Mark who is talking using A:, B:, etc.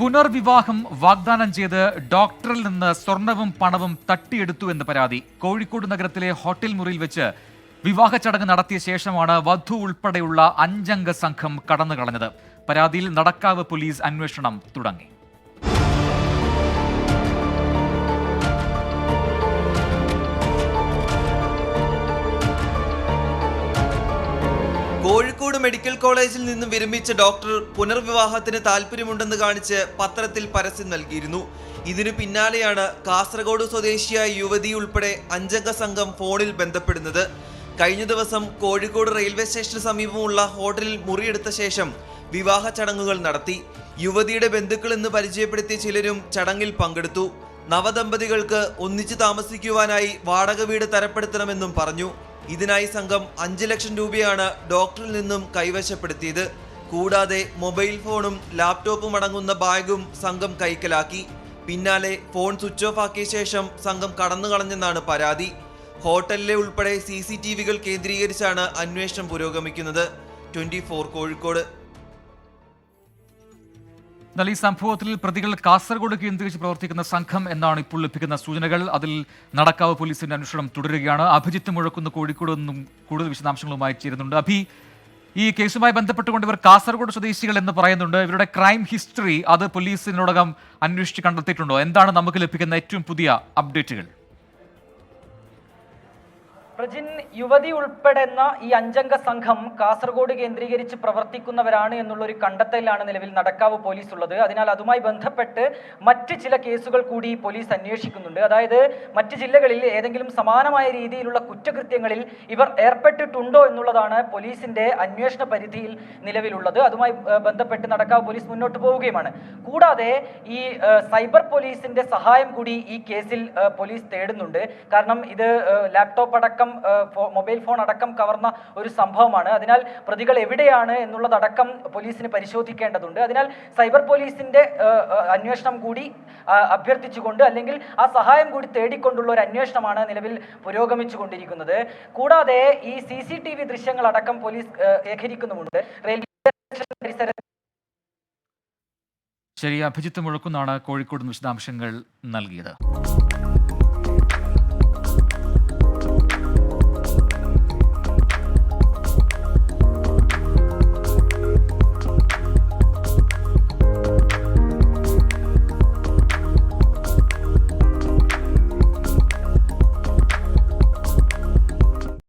A: പുനർവിവാഹം വാഗ്ദാനം ചെയ്ത് ഡോക്ടറിൽ നിന്ന് സ്വർണവും പണവും തട്ടിയെടുത്തു എന്ന് പരാതി. കോഴിക്കോട് നഗരത്തിലെ ഹോട്ടൽ മുറിയിൽ വെച്ച് വിവാഹ ചടങ്ങ് നടത്തിയ ശേഷമാണ് വധു ഉൾപ്പെടെയുള്ള അഞ്ചംഗ സംഘം കടന്നുകളഞ്ഞത്. പരാതിയിൽ നടക്കാവ് പോലീസ് അന്വേഷണം തുടങ്ങി.
B: കോഴിക്കോട് മെഡിക്കൽ കോളേജിൽ നിന്നും വിരമിച്ച ഡോക്ടർ പുനർവിവാഹത്തിന് താല്പര്യമുണ്ടെന്ന് കാണിച്ച് പത്രത്തിൽ പരസ്യം നൽകിയിരുന്നു. ഇതിനു പിന്നാലെയാണ് കാസർഗോഡ് സ്വദേശിയായ യുവതി ഉൾപ്പെടെ അഞ്ചംഗ സംഘം ഫോണിൽ ബന്ധപ്പെടുന്നത്. കഴിഞ്ഞ ദിവസം കോഴിക്കോട് റെയിൽവേ സ്റ്റേഷന് സമീപമുള്ള ഹോട്ടലിൽ മുറിയെടുത്ത ശേഷം വിവാഹ ചടങ്ങുകൾ നടത്തി. യുവതിയുടെ ബന്ധുക്കൾ എന്ന് പരിചയപ്പെടുത്തിയ ചിലരും ചടങ്ങിൽ പങ്കെടുത്തു. നവദമ്പതികൾക്ക് ഒന്നിച്ചു താമസിക്കുവാനായി വാടക വീട് തരപ്പെടുത്തണമെന്നും പറഞ്ഞു. ഇതിനായി സംഘം അഞ്ച് ലക്ഷം രൂപയാണ് ഡോക്ടറിൽ നിന്നും കൈവശപ്പെടുത്തിയത്. കൂടാതെ മൊബൈൽ ഫോണും ലാപ്ടോപ്പും അടങ്ങുന്ന ബാഗും സംഘം കൈക്കലാക്കി. പിന്നാലെ ഫോൺ സ്വിച്ച് ഓഫ് ആക്കിയ ശേഷം സംഘം കടന്നു കളഞ്ഞെന്നാണ് പരാതി. ഹോട്ടലിലെ ഉൾപ്പെടെ സി സി ടി വികൾ കേന്ദ്രീകരിച്ചാണ് അന്വേഷണം പുരോഗമിക്കുന്നത്. Twenty four Kozhikode.
A: എന്നാൽ ഈ സംഭവത്തിൽ പ്രതികൾ കാസർഗോഡ് കേന്ദ്രീകരിച്ച് പ്രവർത്തിക്കുന്ന സംഘം എന്നാണ് ഇപ്പോൾ ലഭിക്കുന്ന സൂചനകൾ. അതിൽ നടക്കാവ് പോലീസിന്റെ അന്വേഷണം തുടരുകയാണ്. അഭിജിത്ത് മുഴക്കുന്ന കോഴിക്കോട് നിന്നും കൂടുതൽ വിശദാംശങ്ങളുമായി ചേരുന്നുണ്ട്. അഭി ഈ കേസുമായി ബന്ധപ്പെട്ടുകൊണ്ട് ഇവർ കാസർഗോഡ് സ്വദേശികൾ എന്ന് പറയുന്നുണ്ട്. ഇവരുടെ ക്രൈം ഹിസ്റ്ററി അത് പോലീസിനോടകം അന്വേഷിച്ച് കണ്ടെത്തിയിട്ടുണ്ടോ? എന്താണ് നമുക്ക് ലഭിക്കുന്ന ഏറ്റവും പുതിയ അപ്ഡേറ്റുകൾ?
C: പ്രജിൻ യുവതി ഉൾപ്പെടുന്ന ഈ അഞ്ചംഗ സംഘം കാസർഗോഡ് കേന്ദ്രീകരിച്ച് പ്രവർത്തിക്കുന്നവരാണ് എന്നുള്ള ഒരു കണ്ടെത്തലാണ് നിലവിൽ നടക്കാവ് പോലീസ് ഉള്ളത് അതിനാൽ അതുമായി ബന്ധപ്പെട്ട് മറ്റ് ചില കേസുകൾ കൂടി പോലീസ് അന്വേഷിക്കുന്നുണ്ട്. അതായത് മറ്റ് ജില്ലകളിൽ ഏതെങ്കിലും സമാനമായ രീതിയിലുള്ള കുറ്റകൃത്യങ്ങളിൽ ഇവർ ഏർപ്പെട്ടിട്ടുണ്ടോ എന്നുള്ളതാണ് പോലീസിന്റെ അന്വേഷണ പരിധിയിൽ നിലവിലുള്ളത്. അതുമായി ബന്ധപ്പെട്ട് നടക്കാവ് പോലീസ് മുന്നോട്ട് പോവുകയുമാണ്. കൂടാതെ ഈ സൈബർ പോലീസിന്റെ സഹായം കൂടി ഈ കേസിൽ പോലീസ് തേടുന്നുണ്ട്. കാരണം ഇത് ലാപ്ടോപ്പ് അടക്കം ഫോ- മൊബൈൽ ഫോൺ അടക്കം കവർന്ന ഒരു സംഭവമാണ്. അതിനാൽ പ്രതികൾ എവിടെയാണ് എന്നുള്ളതടക്കം പോലീസിന് പരിശോധിക്കേണ്ടതുണ്ട്. അതിനാൽ സൈബർ പോലീസിന്റെ അന്വേഷണം കൂടി അഭ്യർത്ഥിച്ചുകൊണ്ട് അല്ലെങ്കിൽ ആ സഹായം കൂടി തേടിക്കൊണ്ടുള്ള ഒരു അന്വേഷണമാണ് നിലവിൽ പുരോഗമിച്ചുകൊണ്ടിരിക്കുന്നത്. കൂടാതെ ഈ സി സി ടി വി ദൃശ്യങ്ങളടക്കം പോലീസ് ഏഹ്, ശേഖരിക്കുന്നുമുണ്ട്.
A: ശരി അഭിജിത്ത് മുഴക്കുന്നാണ് കോഴിക്കോട് വിശദാംശങ്ങൾ നൽകിയത്.